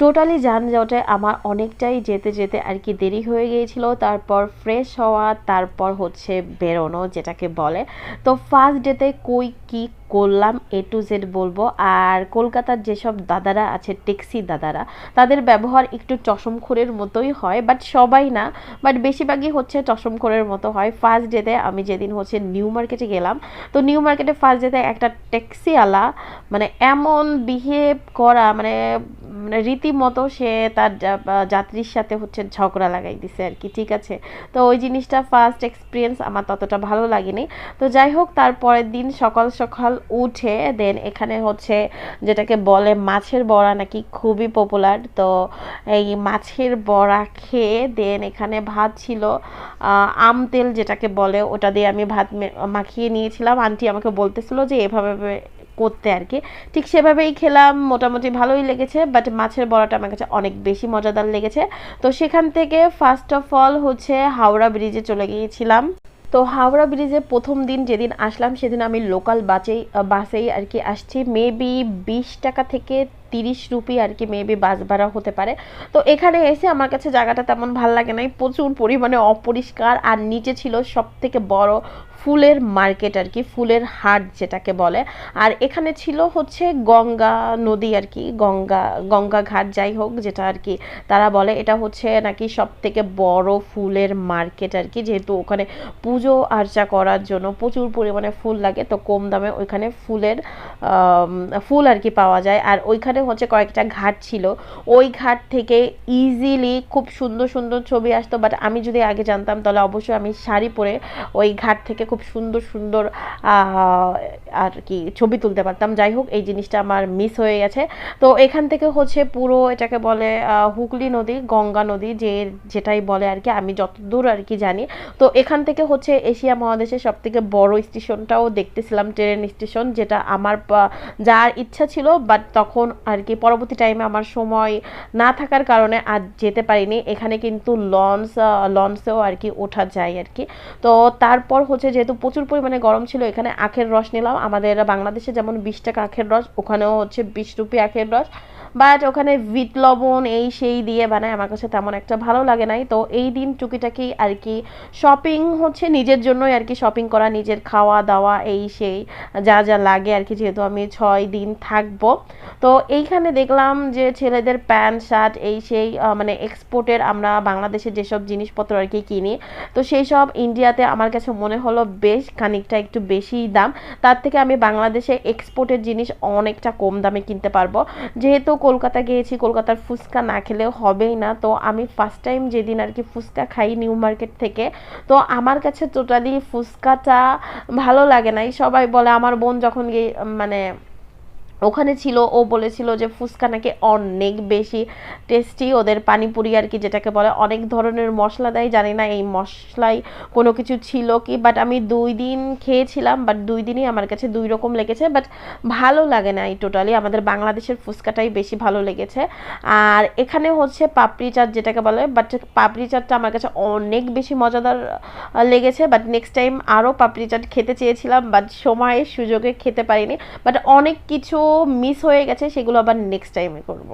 Totally যানজটে আমার অনেকটাই যেতে যেতে আর কি দেরি হয়ে গিয়েছিল, তারপর ফ্রেশ হওয়া, তারপর হচ্ছে বেরোনো যেটাকে বলে। তো ফার্স্ট ডেতে কই কি করলাম এ টু জেড বলব। আর কলকাতার যেসব দাদারা আছে ট্যাক্সি দাদারা, তাদের ব্যবহার একটু চশমখোরের মতোই হয় বাট সবাই না বাট বেশিরভাগই হচ্ছে চশমখোরের মতো হয়। ফার্স্ট ডেতে আমি যেদিন হচ্ছে নিউ মার্কেটে গেলাম, তো নিউ মার্কেটে ফার্স্ট ডেতে একটা ট্যাক্সিওয়ালা মানে এমন বিহেভ করা মানে মানে রীতিমতো সে তার যাত্রীর সাথে হচ্ছে ঝগড়া লাগাই দিছে আর কি, ঠিক আছে? তো ওই জিনিসটা ফার্স্ট এক্সপিরিয়েন্স আমার ততটা ভালো লাগেনি। তো যাই হোক তারপরের দিন সকাল সকাল উঠে দেন এখানে হচ্ছে যেটাকে বলে মাছের বড়া নাকি খুবই পপুলার তো এই মাছের বড়া খেয়ে দেন এখানে ভাত ছিল আম তেল যেটাকে বলে, ওটা দিয়ে আমি ভাত মাখিয়ে নিয়েছিলাম। আন্টি আমাকে বলতেছিল যে এভাবে করতে আর কি। ঠিক সেভাবেই খেলাম, মোটামুটি ভালোই লেগেছে বাট মাছের বড়াটা আমার কাছে অনেক বেশি মজাদার লেগেছে। তো সেখান থেকে ফার্স্ট অফ অল হচ্ছে হাওড়া ব্রিজে চলে গিয়েছিলাম। তো হাওড়া ব্রিজে প্রথম দিন যেদিন আসলাম, সেদিন আমি লোকাল বাসেই বাসেই আর কি আসছি। মেবি বিশ টাকা থেকে তিরিশ রুপি আর কি মেবি বাস ভাড়া হতে পারে। তো এখানে এসে আমার কাছে জায়গাটা তেমন ভালো লাগে নাই। প্রচুর পরিমাণে অপরিষ্কার আর নিচে ছিল সব থেকে বড় ফুলের মার্কেট আর কি, ফুলের হাট যেটাকে বলে। আর এখানে ছিল হচ্ছে গঙ্গা নদী আর কি, গঙ্গা গঙ্গা ঘাট যাই হোক যেটা আর কি তারা বলে। এটা হচ্ছে নাকি সব থেকে বড় ফুলের মার্কেট আর কি, যেহেতু ওখানে পুজো আর্চা করার জন্য প্রচুর পরিমাণে ফুল লাগে। তো কম দামে ওইখানে ফুলের ফুল আর কি পাওয়া যায়। আর ওইখানে হচ্ছে কয়েকটা ঘাট ছিল। ওই ঘাট থেকে ইজিলি খুব সুন্দর সুন্দর ছবি আসতো বাট আমি যদি আগে জানতাম তাহলে অবশ্যই আমি শাড়ি পরে ওই ঘাট থেকে খুব সুন্দর সুন্দর আর কি ছবি তুলতে পারতাম। যাই হোক, এই জিনিসটা আমার মিস হয়ে গেছে। তো এখান থেকে হচ্ছে পুরো এটাকে বলে হুগলি নদী, গঙ্গা নদী, যে, যেটাই বলে আর কি, আমি যতদূর আর কি জানি। তো এখান থেকে হচ্ছে এশিয়া মহাদেশের সব থেকে বড় স্টেশনটাও দেখতেছিলাম ট্রেন স্টেশন যেটা আমার যার ইচ্ছা ছিল বাট তখন আর কি পরবর্তী টাইমে আমার সময় না থাকার কারণে আর যেতে পারিনি। এখানে কিন্তু লঞ্চ লঞ্চেও আর কি ওঠা যায় আর কি। তো তারপর হচ্ছে যেহেতু প্রচুর পরিমাণে গরম ছিল, এখানে আখের রস নিলাম। আমাদের বাংলাদেশে যেমন বিশ টাকা আখের রস, ওখানেও হচ্ছে বিশ রুপি আখের রস। বাট ওখানে বিট লবণ, এই সেই দিয়ে বানায়। আমার কাছে তেমন একটা ভালো লাগে নাই। তো এই দিন টুকিটাকি আর কি শপিং হচ্ছে নিজের জন্যই আর কি শপিং করা, নিজের খাওয়া দাওয়া, এই সেই যা যা লাগে আর কি, যেহেতু আমি ছয় দিন থাকব। তো এইখানে দেখলাম যে ছেলেদের প্যান্ট, শার্ট, এই সেই মানে এক্সপোর্টের আমরা বাংলাদেশে যেসব জিনিসপত্র আর কি কিনি, তো সেই সব ইন্ডিয়াতে আমার কাছে মনে হলো বেশ খানিকটা একটু বেশিই দাম। তার থেকে আমি বাংলাদেশে এক্সপোর্টের জিনিস অনেকটা কম দামে কিনতে পারব। যেহেতু কলকাতা গিয়েছি, কলকাতার ফুচকা না খেলেও হবেই না। তো আমি ফার্স্ট টাইম যেদিন আর কি ফুচকা খাই নিউ মার্কেট থেকে, তো আমার কাছে টোটালি ফুচকাটা ভালো লাগে নাই। সবাই বলে, আমার বোন যখন গিয়ে মানে ওখানে ছিল, ও বলেছিল যে ফুচকা নাকি অনেক বেশি টেস্টি ওদের পানিপুরি আর কি যেটাকে বলে, অনেক ধরনের মশলা দেয়, জানি না এই মশলায় কোনো কিছু ছিল কি বাট আমি দুই দিন খেয়েছিলাম বাট দুই দিনই আমার কাছে দুই রকম লেগেছে বাট ভালো লাগে না এই টোটালি আমাদের বাংলাদেশের ফুচকাটাই বেশি ভালো লেগেছে। আর এখানে হচ্ছে পাপড়ি চাট যেটাকে বলে বাট পাপড়ি চাটটা আমার কাছে অনেক বেশি মজাদার লেগেছে বাট নেক্সট টাইম আরও পাপড়ি চাট খেতে চেয়েছিলাম বাট সময়ের সুযোগে খেতে পারিনি বাট অনেক কিছু মিস হয়ে গেছে সেগুলো আবার নেক্সট টাইমে করব।